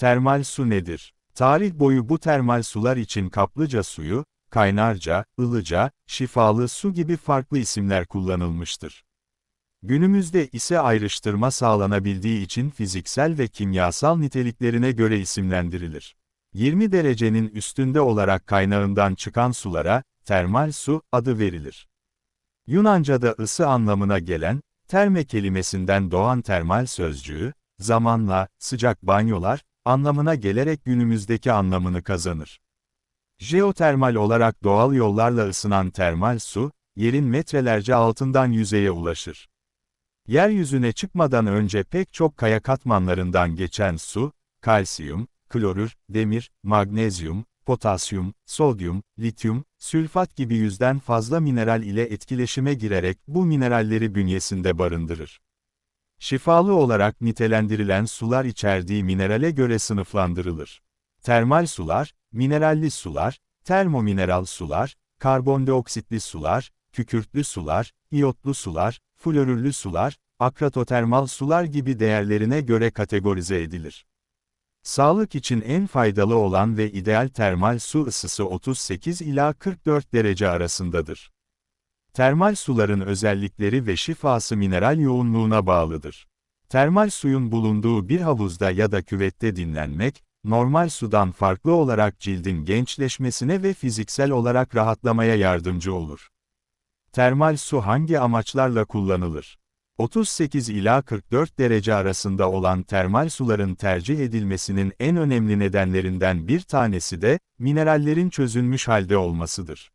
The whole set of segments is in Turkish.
Termal su nedir? Tarih boyu bu termal sular için kaplıca suyu, kaynarca, ılıca, şifalı su gibi farklı isimler kullanılmıştır. Günümüzde ise ayrıştırma sağlanabildiği için fiziksel ve kimyasal niteliklerine göre isimlendirilir. 20 derecenin üstünde olarak kaynağından çıkan sulara, termal su, adı verilir. Yunanca'da ısı anlamına gelen, terme kelimesinden doğan termal sözcüğü, zamanla, sıcak banyolar, anlamına gelerek günümüzdeki anlamını kazanır. Jeotermal olarak doğal yollarla ısınan termal su, yerin metrelerce altından yüzeye ulaşır. Yeryüzüne çıkmadan önce pek çok kaya katmanlarından geçen su, kalsiyum, klorür, demir, magnezyum, potasyum, sodyum, lityum, sülfat gibi yüzden fazla mineral ile etkileşime girerek bu mineralleri bünyesinde barındırır. Şifalı olarak nitelendirilen sular içerdiği minerale göre sınıflandırılır. Termal sular, mineralli sular, termomineral sular, karbondioksitli sular, kükürtlü sular, iyotlu sular, florürlü sular, akratotermal sular gibi değerlerine göre kategorize edilir. Sağlık için en faydalı olan ve ideal termal su ısısı 38 ila 44 derece arasındadır. Termal suların özellikleri ve şifası mineral yoğunluğuna bağlıdır. Termal suyun bulunduğu bir havuzda ya da küvette dinlenmek, normal sudan farklı olarak cildin gençleşmesine ve fiziksel olarak rahatlamaya yardımcı olur. Termal su hangi amaçlarla kullanılır? 38 ila 44 derece arasında olan termal suların tercih edilmesinin en önemli nedenlerinden bir tanesi de, minerallerin çözülmüş halde olmasıdır.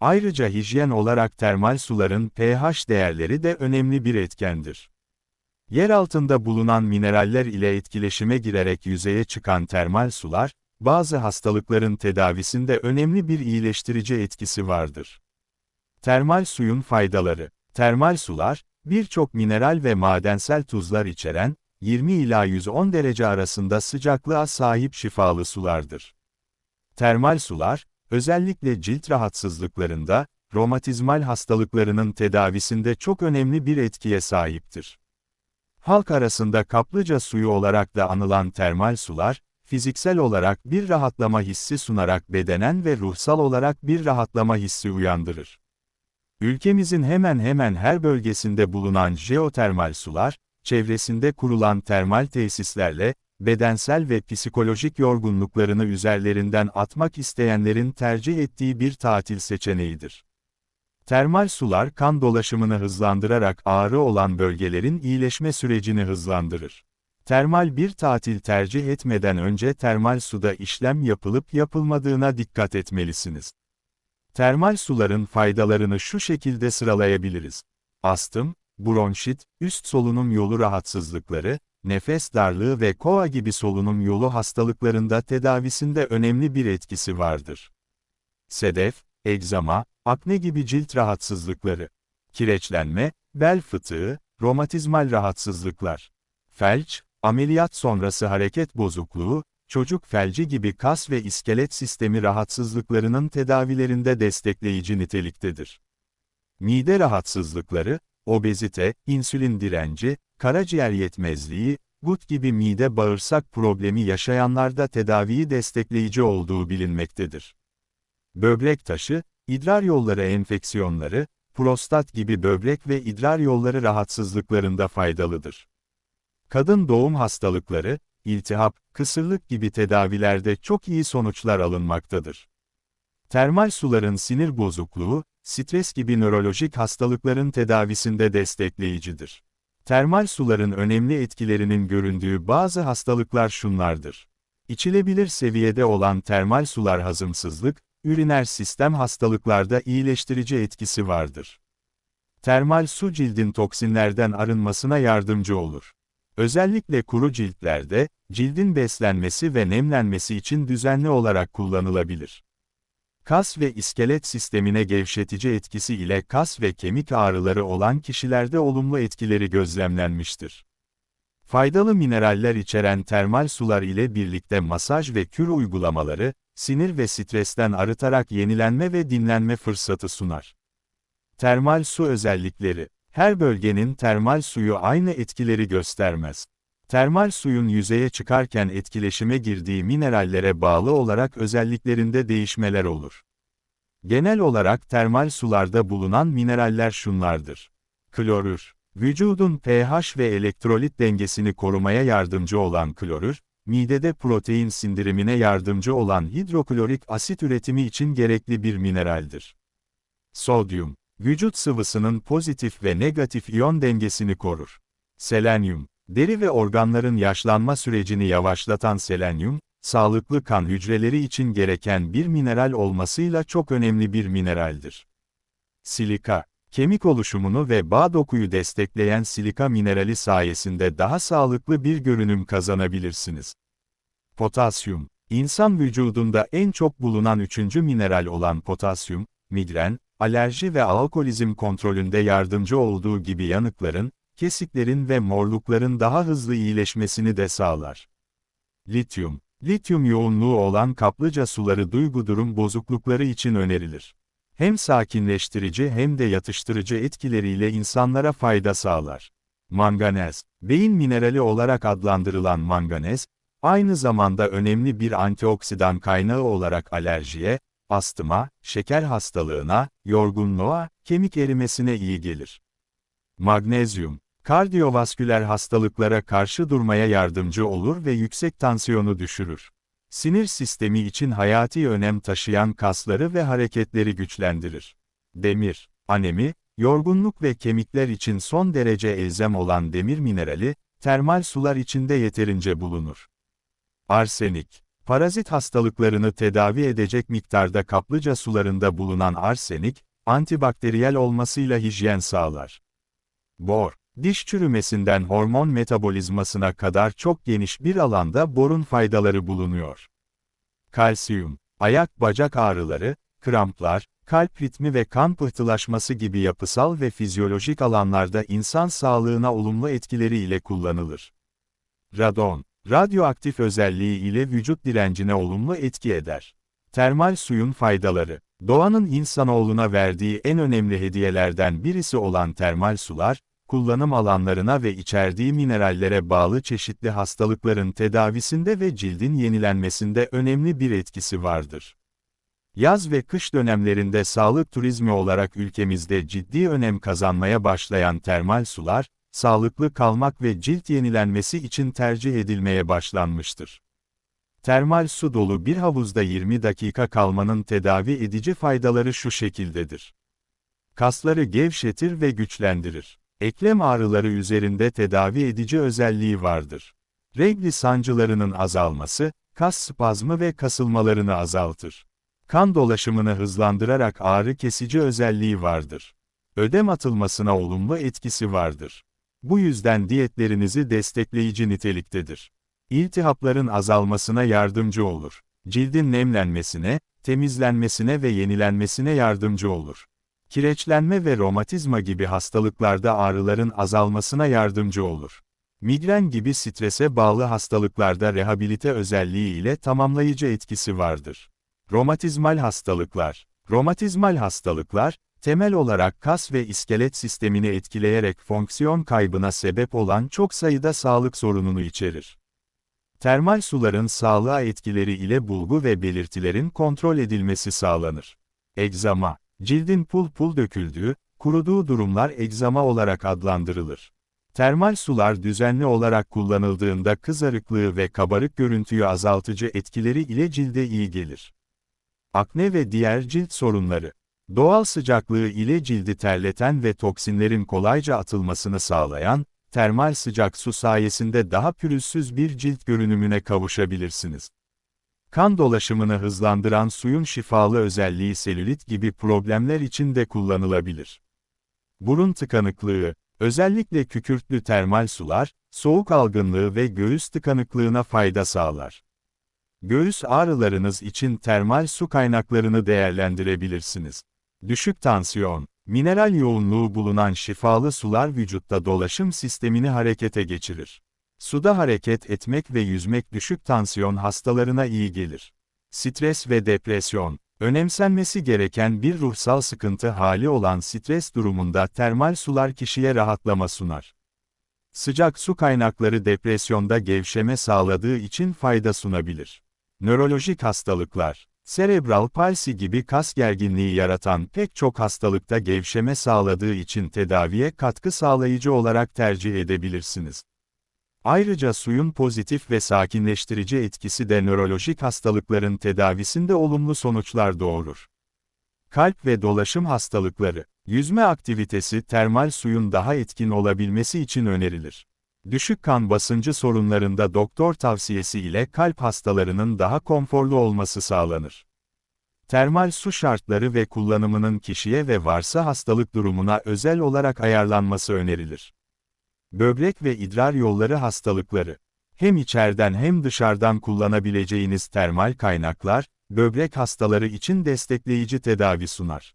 Ayrıca hijyen olarak termal suların pH değerleri de önemli bir etkendir. Yer altında bulunan mineraller ile etkileşime girerek yüzeye çıkan termal sular, bazı hastalıkların tedavisinde önemli bir iyileştirici etkisi vardır. Termal suyun faydaları Termal sular, birçok mineral ve madensel tuzlar içeren, 20 ila 110 derece arasında sıcaklığa sahip şifalı sulardır. Termal sular, özellikle cilt rahatsızlıklarında, romatizmal hastalıklarının tedavisinde çok önemli bir etkiye sahiptir. Halk arasında kaplıca suyu olarak da anılan termal sular, fiziksel olarak bir rahatlama hissi sunarak bedenen ve ruhsal olarak bir rahatlama hissi uyandırır. Ülkemizin hemen hemen her bölgesinde bulunan jeotermal sular, çevresinde kurulan termal tesislerle, bedensel ve psikolojik yorgunluklarını üzerlerinden atmak isteyenlerin tercih ettiği bir tatil seçeneğidir. Termal sular kan dolaşımını hızlandırarak ağrı olan bölgelerin iyileşme sürecini hızlandırır. Termal bir tatil tercih etmeden önce termal suda işlem yapılıp yapılmadığına dikkat etmelisiniz. Termal suların faydalarını şu şekilde sıralayabiliriz. Astım, bronşit, üst solunum yolu rahatsızlıkları, nefes darlığı ve koa gibi solunum yolu hastalıklarında tedavisinde önemli bir etkisi vardır. Sedef, egzama, akne gibi cilt rahatsızlıkları, kireçlenme, bel fıtığı, romatizmal rahatsızlıklar, felç, ameliyat sonrası hareket bozukluğu, çocuk felci gibi kas ve iskelet sistemi rahatsızlıklarının tedavilerinde destekleyici niteliktedir. Mide rahatsızlıkları, obezite, insülin direnci, karaciğer yetmezliği, gut gibi mide bağırsak problemi yaşayanlarda tedaviyi destekleyici olduğu bilinmektedir. Böbrek taşı, idrar yolları enfeksiyonları, prostat gibi böbrek ve idrar yolları rahatsızlıklarında faydalıdır. Kadın doğum hastalıkları, iltihap, kısırlık gibi tedavilerde çok iyi sonuçlar alınmaktadır. Termal suların sinir bozukluğu, stres gibi nörolojik hastalıkların tedavisinde destekleyicidir. Termal suların önemli etkilerinin göründüğü bazı hastalıklar şunlardır. İçilebilir seviyede olan termal sular hazımsızlık, üriner sistem hastalıklarda iyileştirici etkisi vardır. Termal su cildin toksinlerden arınmasına yardımcı olur. Özellikle kuru ciltlerde, cildin beslenmesi ve nemlenmesi için düzenli olarak kullanılabilir. Kas ve iskelet sistemine gevşetici etkisi ile kas ve kemik ağrıları olan kişilerde olumlu etkileri gözlemlenmiştir. Faydalı mineraller içeren termal sular ile birlikte masaj ve kür uygulamaları, sinir ve stresten arıtarak yenilenme ve dinlenme fırsatı sunar. Termal su özellikleri her bölgenin termal suyu aynı etkileri göstermez. Termal suyun yüzeye çıkarken etkileşime girdiği minerallere bağlı olarak özelliklerinde değişmeler olur. Genel olarak termal sularda bulunan mineraller şunlardır. Klorür, vücudun pH ve elektrolit dengesini korumaya yardımcı olan klorür, midede protein sindirimine yardımcı olan hidroklorik asit üretimi için gerekli bir mineraldir. Sodyum, vücut sıvısının pozitif ve negatif iyon dengesini korur. Selenyum, deri ve organların yaşlanma sürecini yavaşlatan selenyum, sağlıklı kan hücreleri için gereken bir mineral olmasıyla çok önemli bir mineraldir. Silika, kemik oluşumunu ve bağ dokuyu destekleyen silika minerali sayesinde daha sağlıklı bir görünüm kazanabilirsiniz. Potasyum, insan vücudunda en çok bulunan üçüncü mineral olan potasyum, migren, alerji ve alkolizm kontrolünde yardımcı olduğu gibi yanıkların, kesiklerin ve morlukların daha hızlı iyileşmesini de sağlar. Lityum, lityum yoğunluğu olan kaplıca suları duygu durum bozuklukları için önerilir. Hem sakinleştirici hem de yatıştırıcı etkileriyle insanlara fayda sağlar. Manganez, beyin minerali olarak adlandırılan manganez, aynı zamanda önemli bir antioksidan kaynağı olarak alerjiye, astıma, şeker hastalığına, yorgunluğa, kemik erimesine iyi gelir. Magnezyum, kardiyovasküler hastalıklara karşı durmaya yardımcı olur ve yüksek tansiyonu düşürür. Sinir sistemi için hayati önem taşıyan kasları ve hareketleri güçlendirir. Demir, anemi, yorgunluk ve kemikler için son derece elzem olan demir minerali, termal sular içinde yeterince bulunur. Arsenik, parazit hastalıklarını tedavi edecek miktarda kaplıca sularında bulunan arsenik, antibakteriyel olmasıyla hijyen sağlar. Bor, diş çürümesinden hormon metabolizmasına kadar çok geniş bir alanda borun faydaları bulunuyor. Kalsiyum, ayak bacak ağrıları, kramplar, kalp ritmi ve kan pıhtılaşması gibi yapısal ve fizyolojik alanlarda insan sağlığına olumlu etkileri ile kullanılır. Radon, radyoaktif özelliği ile vücut direncine olumlu etki eder. Termal suyun faydaları, doğanın insanoğluna verdiği en önemli hediyelerden birisi olan termal sular, kullanım alanlarına ve içerdiği minerallere bağlı çeşitli hastalıkların tedavisinde ve cildin yenilenmesinde önemli bir etkisi vardır. Yaz ve kış dönemlerinde sağlık turizmi olarak ülkemizde ciddi önem kazanmaya başlayan termal sular, sağlıklı kalmak ve cilt yenilenmesi için tercih edilmeye başlanmıştır. Termal su dolu bir havuzda 20 dakika kalmanın tedavi edici faydaları şu şekildedir. Kasları gevşetir ve güçlendirir. Eklem ağrıları üzerinde tedavi edici özelliği vardır. Regli sancılarının azalması, kas spazmı ve kasılmalarını azaltır. Kan dolaşımını hızlandırarak ağrı kesici özelliği vardır. Ödem atılmasına olumlu etkisi vardır. Bu yüzden diyetlerinizi destekleyici niteliktedir. İltihapların azalmasına yardımcı olur. Cildin nemlenmesine, temizlenmesine ve yenilenmesine yardımcı olur. Kireçlenme ve romatizma gibi hastalıklarda ağrıların azalmasına yardımcı olur. Migren gibi strese bağlı hastalıklarda rehabilite özelliği ile tamamlayıcı etkisi vardır. Romatizmal hastalıklar Romatizmal hastalıklar, temel olarak kas ve iskelet sistemini etkileyerek fonksiyon kaybına sebep olan çok sayıda sağlık sorununu içerir. Termal suların sağlığa etkileri ile bulgu ve belirtilerin kontrol edilmesi sağlanır. Egzama, cildin pul pul döküldüğü, kuruduğu durumlar egzama olarak adlandırılır. Termal sular düzenli olarak kullanıldığında kızarıklığı ve kabarık görüntüyü azaltıcı etkileri ile cilde iyi gelir. Akne ve diğer cilt sorunları Doğal sıcaklığı ile cildi terleten ve toksinlerin kolayca atılmasını sağlayan, termal sıcak su sayesinde daha pürüzsüz bir cilt görünümüne kavuşabilirsiniz. Kan dolaşımını hızlandıran suyun şifalı özelliği selülit gibi problemler için de kullanılabilir. Burun tıkanıklığı, özellikle kükürtlü termal sular, soğuk algınlığı ve göğüs tıkanıklığına fayda sağlar. Göğüs ağrılarınız için termal su kaynaklarını değerlendirebilirsiniz. Düşük tansiyon, mineral yoğunluğu bulunan şifalı sular vücutta dolaşım sistemini harekete geçirir. Suda hareket etmek ve yüzmek düşük tansiyon hastalarına iyi gelir. Stres ve depresyon, önemsenmesi gereken bir ruhsal sıkıntı hali olan stres durumunda termal sular kişiye rahatlama sunar. Sıcak su kaynakları depresyonda gevşeme sağladığı için fayda sunabilir. Nörolojik hastalıklar Serebral palsi gibi kas gerginliği yaratan pek çok hastalıkta gevşeme sağladığı için tedaviye katkı sağlayıcı olarak tercih edebilirsiniz. Ayrıca suyun pozitif ve sakinleştirici etkisi de nörolojik hastalıkların tedavisinde olumlu sonuçlar doğurur. Kalp ve dolaşım hastalıkları, yüzme aktivitesi termal suyun daha etkin olabilmesi için önerilir. Düşük kan basıncı sorunlarında doktor tavsiyesi ile kalp hastalarının daha konforlu olması sağlanır. Termal su şartları ve kullanımının kişiye ve varsa hastalık durumuna özel olarak ayarlanması önerilir. Böbrek ve idrar yolları hastalıkları. Hem içeriden hem dışarıdan kullanabileceğiniz termal kaynaklar, böbrek hastaları için destekleyici tedavi sunar.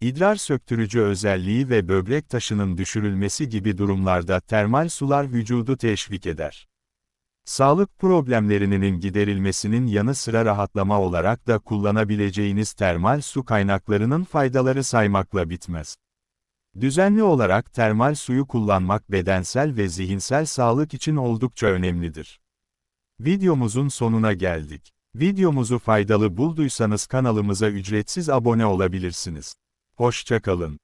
İdrar söktürücü özelliği ve böbrek taşının düşürülmesi gibi durumlarda termal sular vücudu teşvik eder. Sağlık problemlerinin giderilmesinin yanı sıra rahatlama olarak da kullanabileceğiniz termal su kaynaklarının faydaları saymakla bitmez. Düzenli olarak termal suyu kullanmak bedensel ve zihinsel sağlık için oldukça önemlidir. Videomuzun sonuna geldik. Videomuzu faydalı bulduysanız kanalımıza ücretsiz abone olabilirsiniz. Hoşçakalın.